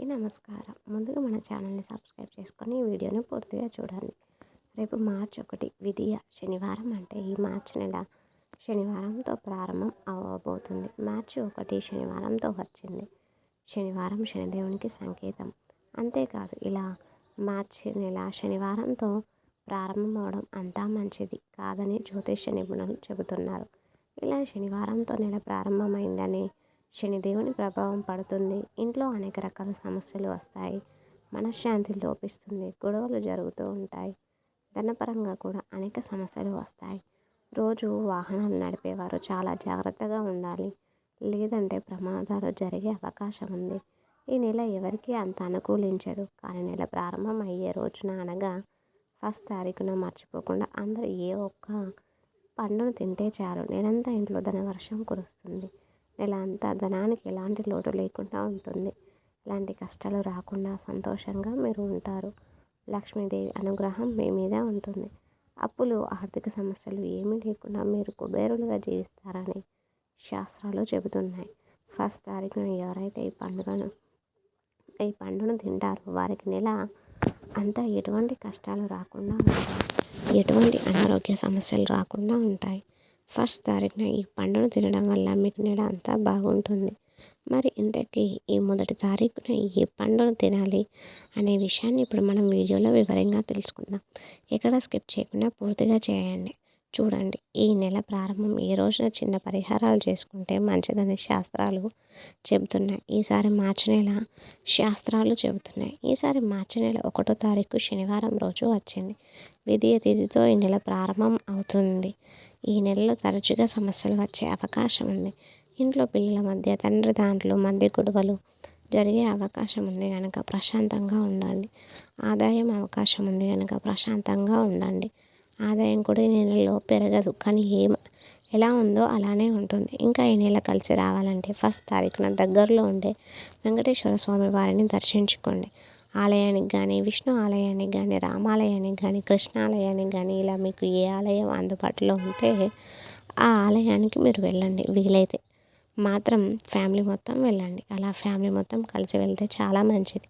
అందరికీ నమస్కారం. ముందుగా మన ఛానల్ని సబ్స్క్రైబ్ చేసుకొని ఈ వీడియోని పూర్తిగా చూడండి. రేపు మార్చ్ ఒకటి విధియ శనివారం అంటే ఈ మార్చి నెల శనివారంతో ప్రారంభం అవ్వబోతుంది మార్చి ఒకటి శనివారంతో వచ్చింది. శనివారం శనిదేవునికి సంకేతం. అంతేకాదు ఇలా మార్చి నెల శనివారంతో ప్రారంభం అవడం అంతా మంచిది కాదని జ్యోతిష నిపుణులు చెబుతున్నారు. ఇలా శనివారంతో నెల ప్రారంభమైందని శనిదేవుని ప్రభావం పడుతుంది. ఇంట్లో అనేక రకాల సమస్యలు వస్తాయి. మనశ్శాంతి లోపిస్తుంది. గొడవలు జరుగుతూ ఉంటాయి. ధనపరంగా కూడా అనేక సమస్యలు వస్తాయి. రోజు వాహనాలు నడిపేవారు చాలా జాగ్రత్తగా ఉండాలి. లేదంటే ప్రమాదాలు జరిగే అవకాశం ఉంది. ఈ నెల ఎవరికీ అంత అనుకూలించదు. కానీ నెల ప్రారంభం అయ్యే రోజున అనగా ఫస్ట్ తారీఖున మర్చిపోకుండా అందరూ ఏ ఒక్క పండును తింటే చాలు. నేనంతా ఇంట్లో ధన వర్షం కురుస్తుంది. నెల అంతా ధనానికి ఎలాంటి లోటు లేకుండా ఉంటుంది. ఎలాంటి కష్టాలు రాకుండా సంతోషంగా మీరు ఉంటారు. లక్ష్మీదేవి అనుగ్రహం మీ మీద ఉంటుంది. అప్పులు ఆర్థిక సమస్యలు ఏమీ లేకుండా మీరు కుబేరులుగా జీవిస్తారని శాస్త్రాలు చెబుతున్నాయి. ఫస్ట్ తారీఖున ఎవరైతే ఈ పండుగను ఈ పండును తింటారో వారికి నెల అంతా ఎటువంటి కష్టాలు రాకుండా ఉంటాయి. ఎటువంటి అనారోగ్య సమస్యలు రాకుండా ఉంటాయి. ఫస్ట్ తారీఖున ఈ పండును తినడం వల్ల మీకు నెల అంతా బాగుంటుంది. మరి ఇంతకీ ఈ మొదటి తారీఖున ఏ పండును తినాలి అనే విషయాన్ని ఇప్పుడు మనం వీడియోలో వివరంగా తెలుసుకుందాం. ఎక్కడ స్కిప్ చేయకుండా పూర్తిగా చేయండి. చూడండి ఈ నెల ప్రారంభం ఏ రోజున చిన్న పరిహారాలు చేసుకుంటే మంచిదని శాస్త్రాలు చెబుతున్నాయి. ఈసారి మార్చి నెల శాస్త్రాలు చెబుతున్నాయి. ఈసారి మార్చి నెల ఒకటో తారీఖు శనివారం రోజు వచ్చింది. విధియ తిథితో ఈ నెల ప్రారంభం అవుతుంది. ఈ నెలలో తరచుగా సమస్యలు వచ్చే అవకాశం ఉంది. ఇంట్లో పిల్లల మధ్య తండ్రి దాంట్లో మధ్య గొడవలు జరిగే అవకాశం ఉంది కనుక ప్రశాంతంగా ఉండండి. ఆదాయం అవకాశం ఉంది కనుక ప్రశాంతంగా ఉండండి. ఆదాయం కూడా ఈ నెలలో పెరగదు కానీ ఏం ఎలా ఉందో అలానే ఉంటుంది. ఇంకా ఈ నెల కలిసి రావాలంటే ఫస్ట్ తారీఖున దగ్గరలో ఉండే వెంకటేశ్వర స్వామి వారిని దర్శించుకోండి. ఆలయానికి కానీ విష్ణు ఆలయానికి కానీ రామాలయానికి కానీ కృష్ణాలయానికి కానీ ఇలా మీకు ఏ ఆలయం అందుబాటులో ఉంటే ఆ ఆలయానికి మీరు వెళ్ళండి. వీలైతే మాత్రం ఫ్యామిలీ మొత్తం వెళ్ళండి. అలా ఫ్యామిలీ మొత్తం కలిసి వెళ్తే చాలా మంచిది.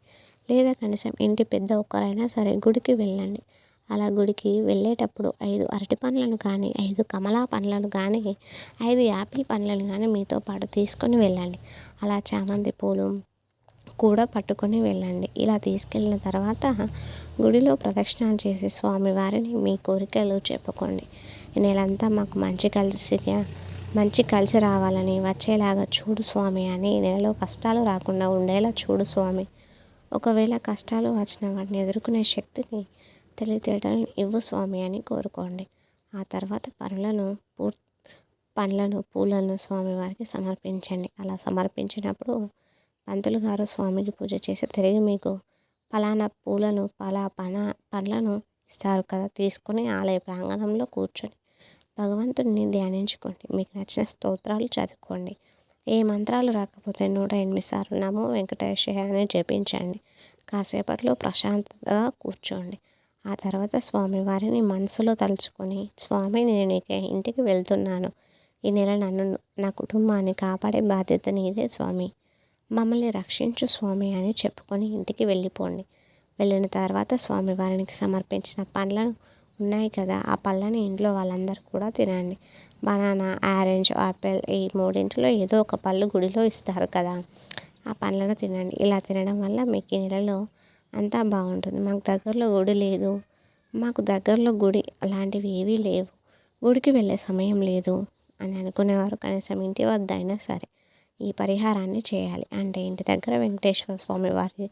లేదా కనీసం ఇంటి పెద్ద ఒక్కరైనా సరే గుడికి వెళ్ళండి. అలా గుడికి వెళ్ళేటప్పుడు ఐదు అరటి పండ్లను కానీ ఐదు కమలా పండ్లను కానీ ఐదు యాపిల్ పండ్లను కానీ మీతో పాటు తీసుకొని వెళ్ళండి. అలా చామంతి పూలు కూడా పట్టుకొని వెళ్ళండి. ఇలా తీసుకెళ్ళిన తర్వాత గుడిలో ప్రదక్షిణాలు చేసి స్వామివారిని మీ కోరికలు చెప్పుకోండి. ఈ నెలంతా మాకు మంచి కలిసి మంచి కలిసి రావాలని వచ్చేలాగా చూడు స్వామి అని ఈ నెలలో కష్టాలు రాకుండా ఉండేలా చూడు స్వామి. ఒకవేళ కష్టాలు వచ్చిన వాటిని ఎదుర్కొనే శక్తిని తెలియతేయడం ఇవ్వు స్వామి అని కోరుకోండి. ఆ తర్వాత పనులను పూర్ పండ్లను పూలను స్వామివారికి సమర్పించండి. అలా సమర్పించినప్పుడు పంతులు గారు స్వామికి పూజ చేసి తిరిగి మీకు ఫలానా పూలను పలా పన పండ్లను ఇస్తారు కదా తీసుకొని ఆలయ ప్రాంగణంలో కూర్చొని భగవంతుడిని ధ్యానించుకోండి. మీకు నచ్చిన స్తోత్రాలు చదువుకోండి. ఏ మంత్రాలు రాకపోతే నూట ఎనిమిది సార్లు నమో వెంకటేశ్వరని జపించండి. కాసేపట్లో ప్రశాంతతగా కూర్చోండి. ఆ తర్వాత స్వామివారిని మనసులో తలుచుకొని స్వామి నేను ఇంటికి వెళ్తున్నాను. ఈ నెల నన్ను నా కుటుంబాన్ని కాపాడే బాధ్యత నీదే స్వామి. మమ్మల్ని రక్షించు స్వామి అని చెప్పుకొని ఇంటికి వెళ్ళిపోండి. వెళ్ళిన తర్వాత స్వామి వారికి సమర్పించిన పండ్లను ఉన్నాయి కదా ఆ పళ్ళని ఇంట్లో వాళ్ళందరూ కూడా తినండి. బనానా ఆరెంజ్ ఆపిల్ ఈ మూడింటిలో ఏదో ఒక పళ్ళు గుడిలో ఇస్తారు కదా ఆ పండ్లను తినండి. ఇలా తినడం వల్ల మీకు ఈ నెలలో అంతా బాగుంటుంది. మాకు దగ్గరలో గుడి లేదు. మాకు దగ్గరలో గుడి అలాంటివి ఏవీ లేవు. గుడికి వెళ్ళే సమయం లేదు అని అనుకునేవారు. కనీసం ఇంటి వద్ద అయినా సరే. ఈ పరిహారాన్ని చేయాలి. అంటే ఇంటి దగ్గర వెంకటేశ్వర స్వామి వారిని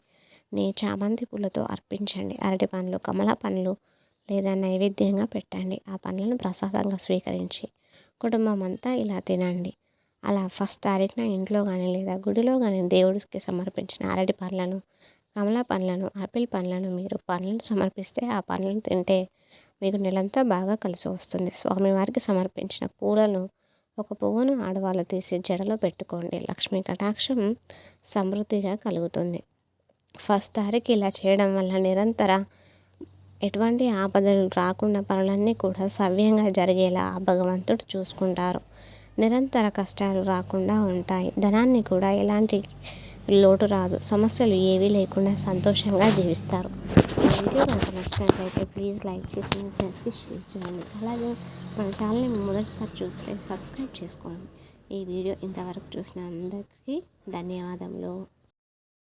చామంతి పూలతో అర్పించండి. అరటి పండ్లు కమల పండ్లు లేదా నైవేద్యంగా పెట్టండి. ఆ పండ్లను ప్రసాదంగా స్వీకరించి కుటుంబం అంతా ఇలా తినండి. అలా ఫస్ట్ తారీఖున ఇంట్లో కానీ లేదా గుడిలో కానీ దేవుడికి సమర్పించిన అరటి పండ్లను కమలా పండ్లను ఆపిల్ పండ్లను మీరు పండ్లను సమర్పిస్తే ఆ పండ్లను తింటే మీకు నెలంతా బాగా కలిసి వస్తుంది. స్వామివారికి సమర్పించిన పూలను ఒక పువ్వును ఆడవాళ్ళు తీసి జడలో పెట్టుకోండి. లక్ష్మీ కటాక్షం సమృద్ధిగా కలుగుతుంది. ఫస్ట్ తారీఖు ఇలా చేయడం వల్ల నిరంతర ఎటువంటి ఆపదలు రాకుండా పనులన్నీ కూడా సవ్యంగా జరిగేలా ఆ భగవంతుడు చూసుకుంటారు. నిరంతర కష్టాలు రాకుండా ఉంటాయి. ధనాన్ని కూడా ఎలాంటి లోటు రాదు. సమస్యలు ఏవీ లేకుండా సంతోషంగా జీవిస్తారు. వీడియో కనుక నచ్చినట్లయితే ప్లీజ్ లైక్ చేసి మీ ఫ్రెండ్స్కి షేర్ చేయండి. అలాగే మన ఛానల్ని మొదటిసారి చూస్తే సబ్స్క్రైబ్ చేసుకోండి. ఈ వీడియో ఇంతవరకు చూసిన అందరికీ ధన్యవాదములు.